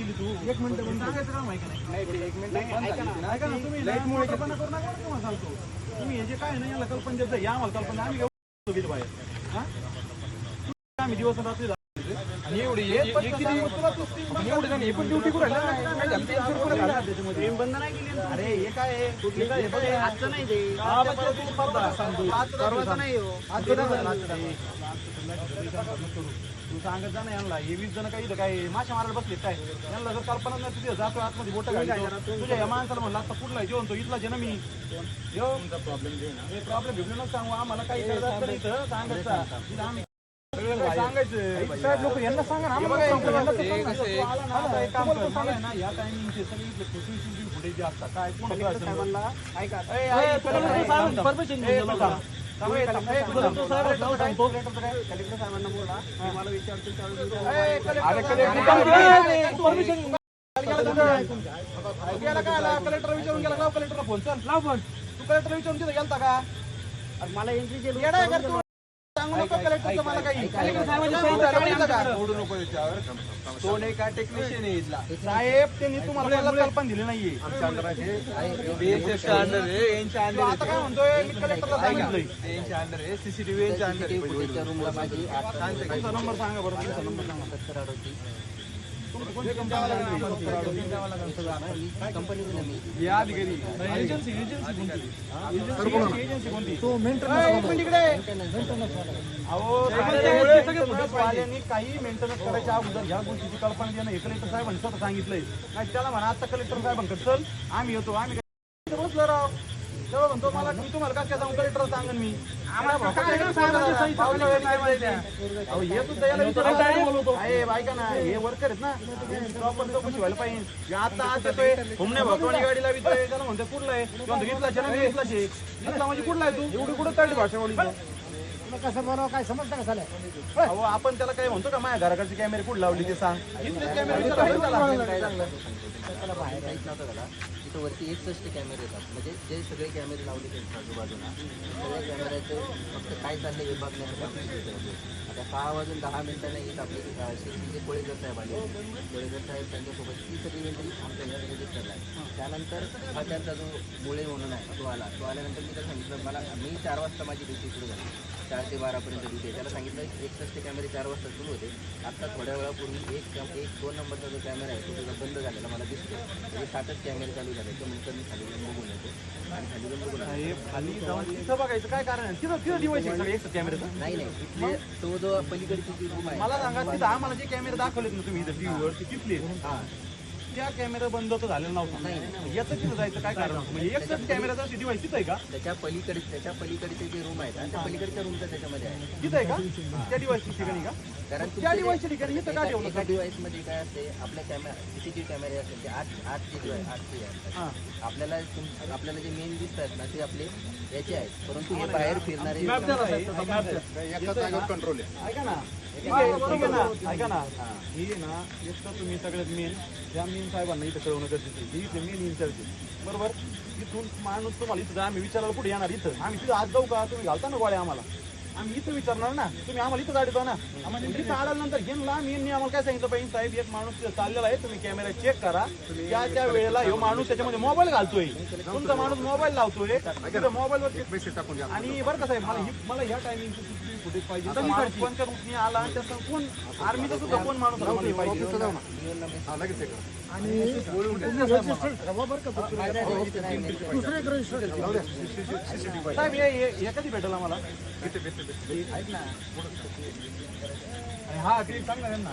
केली तू एक मिनिट सांगायचं काम आहे का नाही ते एक मिनिट नाही, ऐका ना, ऐका ना, तुम्ही लाइट मुळे ना, कल्पना करू नका बरं मला सांगतो. तुम्ही हे जे काय नाही याला कल्पना देत. या आम्हाला कल्पना आम्ही घेऊ बीत बाहेर हा? आम्ही दिवस रात्री. आणि एवढी पण पण ड्युटी करू ना. बंद नाही केली ना अरे हे काय आहे? काय आहे? बघ. आजचं नाही ते बघ, तू स्पर्धा सांगतो. परवाचं नाही हो आज कधी झालं? तू सांगत जा ना यांना. हे वीस जण काही इथं काय माशा मारायला बसले काय? यांना जर कल्पना नाही तुझ्या जातो आतमध्ये बोट घालतो. तुझ्या या माणसाला म्हणलं आता कुठला जेवण तो इथला जे ना. मी प्रॉब्लेम घेऊन नका सांगू. आम्हाला काही इथं सांगायचं. आम्ही सांगायचं लोक यांना सांगा ना हे आम्हाला या टायमिंगचे सगळे फुटेज असतात काय कोण ऐका. कलेक्टर परमिशन गेलो का? कलेक्टर. कलेक्टर कलेक्टर कलेक्टर गेला? गेला काय आला? कलेक्टर विचारून गेला लाव कलेक्टरला फोन चल. लाव फोन. तू कलेक्टर विचारून तिथे गेलता का? मला एंट्री केली. येडा आहे का तू? सांगू नको कलेक्टरचं मला काही. कलेक्टर साहेबांनी सांगितलं बघितलं का? ओढू नको याच्यावर. तो नाही का टेक्निशियन आहे इथला? साहेब त्यांनी तुम्हाला कल्पना दिली नाहीये. BSF च्या under आहे, यांच्या under तू आहे आता ते. काय म्हणतोय? मी कलेक्टरला सांगितलंय. ते यांच्या under आहे, CCTV यांच्या under आहे. तुमचा नंबर सांगा बरं तुमचा नंबर सांगा. काही मेंटेनन्स करायच्या अगोदर ह्या गोष्टीची कल्पना देणं हे कलेक्टर साहेबांनी स्वतः सांगितलंय नाही त्याला म्हणा आता कलेक्टर साहेबांकडे चल आम्ही येतो आम्ही बसलो राव तेव्हा म्हणतो मला मी तुम्हाला सांगू कलेक्टर सांगेन मी. अहो हे सुद्धा याला विचारायला आहे. ऐका ना हे वर्कर आहेत ना. प्रॉपर चौकशी व्हायला पाहिजे. आता आज येतोय भगवानी गाडीला वितोय त्याला म्हणतो कुठला आहे? किंवा घेतला घेतला म्हणजे कुठला आहे तू? एवढी कुठं काढली भाषा कसं बनव काय समजतं का झालं अहो आपण त्याला काय म्हणतो का? माझ्या घराकडचे कॅमेरे कुठे लावली ते सांग? इथलेच कॅमेरे त्याला. त्याला बाहेर काहीच नव्हतं त्याला तिथं वरती एकसष्ट कॅमेरे येतात. म्हणजे जे सगळे कॅमेरे लावले त्यांच्या आजूबाजूला. सगळ्या कॅमेऱ्याचे फक्त काय चाललंय हे बघण्यासाठी. आता सहा वाजून दहा मिनिटांनी एक आपले अं, शेतीचे कोळेकर साहेब आले कोळेकर साहेब त्यांच्यासोबत ती सगळी एंट्री आमच्या घरात आहे त्यानंतर हा त्यांचा जो मुळे म्हणून आहे तो आला. तो आल्यानंतर मी त्याला सांगितलं मला मी चार वाजता माझी ड्युटी सुरू झाली. चार ते बारापर्यंत ड्युटी आहे त्याला सांगितलं एकसष्ट कॅमेरे चार वाजता सुरू होते. आता थोड्या वेळापूर्वी एक कॅम एक दोन नंबरचा जो कॅमेरा आहे तो त्याचा बंद झालेला मला दिसतो म्हणजे सातच कॅमेरे चालू झाले तर नंतर मी खाली जाऊन बघून येतो. आणि खाली जाऊन बघून खाली जाऊन तिथं बघायचं काय कारण आहे? तिथं तिथं डिवाइस आहे सगळे एकच कॅमेरे नाही नाही. इथले तो जो पलीकडची जी रूम आहे मला सांगा तिथं आम्हाला जे कॅमेरे दाखवलेत ना तुम्ही इथं टीव्हीवर ते तिथले. आहेत. त्या कॅमेरा बंद तर झालेला नव्हता. याचं तिथं जायचं? काय कारण? होतं? म्हणजे एकच कॅमेराचा डिवाइस तिथं आहे का? त्याच्या पलीकडे त्याच्या पलीकडचे जे रूम आहेत आणि त्या पलीकडच्या रूमचं त्याच्यामध्ये आहे. तिथं आहे का? त्या डिवाइसच्या ठिकाणी का? कारण त्या तुमचे डिवाइसच्या ठिकाणी इथं का एका- एका काय असते आपल्या कॅमेरा सीसीटीव्ही कॅमेरे असतात ते आठ आठ जे डिव्हाइस आठ ते असतात हा. आपल्याला तुम- आपल्याला जे मेन दिसत आहेत ना ते आपले याचे आहेत. परंतु हे बाहेर फिरणारे कंट्रोल आहे. ऐका ना. ठीक आहे ठीक आहे ना. ऐका ना. ही आहे ना एक तर तुम्ही सगळ्यात मेन ज्या मेन साहेबांना इथं कळवणं गरजेचं आहे. ही इथे मेन इन्चार्ज आहे बरोबर? इथून माणूस तुम्हाला इथं आम्ही विचारायला कुठे येणार इथं. आम्ही तिथं आज जाऊ का? तुम्ही घालता ना गोळ्या आम्हाला. आम्ही इथं विचारणार ना. तुम्ही आम्हाला इथं गाडीतो ना आम्हाला इथं आल्यानंतर घेऊन लांब यांनी आम्हाला काय सांगितलं पाहिजे साहेब एक माणूस तिथं चाललेला आहे. तुम्ही कॅमेरा चेक करा. त्या त्या वेळेला ह्यो माणूस त्याच्यामध्ये मोबाईल घालतोय. तुमचा माणूस मोबाईल लावतोय. तिथं मोबाईलवर पैसे टाकून द्या. आणि बरं का साहेब मला ही मला ह्या टायमिंगची फुटेज पाहिजे? तर माणूस कोणत्या रूटने आला त्याचा कोण आर्मीचा सुद्धा कोण माणूस आला मला पाहिजे. हा लगेच हे करा. हे हे- हे कधी भेटेल आम्हाला. ऐक ना. आणि हा सांग ना त्यांना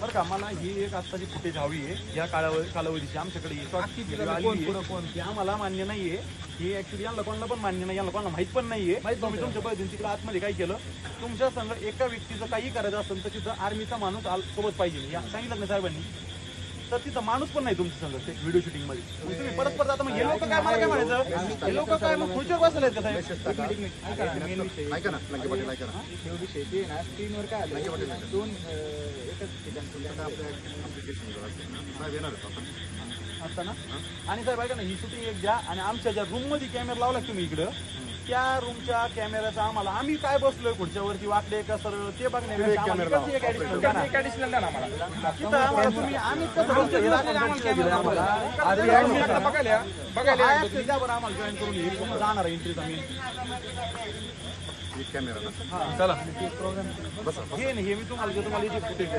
बरं का, मला ही एक आत्ताची फुटेज हवी आहे. या काळावधी कालावधीची आमच्याकडे ही short video आली आहे. ती आम्हाला मान्य नाहीये. ही ऍक्च्युली यांना कोणाला पण मान्य नाही यांना कोणाला माहीत पण नाहीये. तुम्ही तुमच्या पद्धतीने तिकडे आतमध्ये काय केलं? तुमच्या संघ एका व्यक्तीचं काही करायचं असेल तर तिथं आर्मीचा माणूस आल- सोबत पाहिजे. या सांगितलं ना साहेबांनी? तर तिथं माणूस पण नाही तुमच्या संघ ते व्हिडिओ शूटिंगमध्ये. मग तुम्ही परत परत आता मग हे लोक काय मला काय म्हणायचं? हे लोक काय मग खुर्चीवर बसलेत का साहेब? ऐका ना लंके पाटील ऐका ना. स्क्रीनवर काय आलं. दोन एकच ठिकाण आता आपल्या application वर असते ना. साहेब येणार आहेत आपण. असतं ना? आणि साहेब ऐका ना ही शूटिंग एक द्या आणि आमच्या ज्या रूममध्ये कॅमेरा लावला तुम्ही इकडं त्या रूमच्या कॅमेऱ्याचा आम्हाला. आम्ही काय बसलोय खुर्च्या वरती? वाकडे का सरळ? ते बघण्यापेक्षा आम्हाला एक additional द्या ना. तिथं आम्हाला तुम्ही आम्ही कसं हे आम्हाला. join करून हे पूर्ण जाणार आहे entry चा main. एक कॅमेरा ना. हे नाही हे मी तुम्हाला तुम्हाला इथे footage.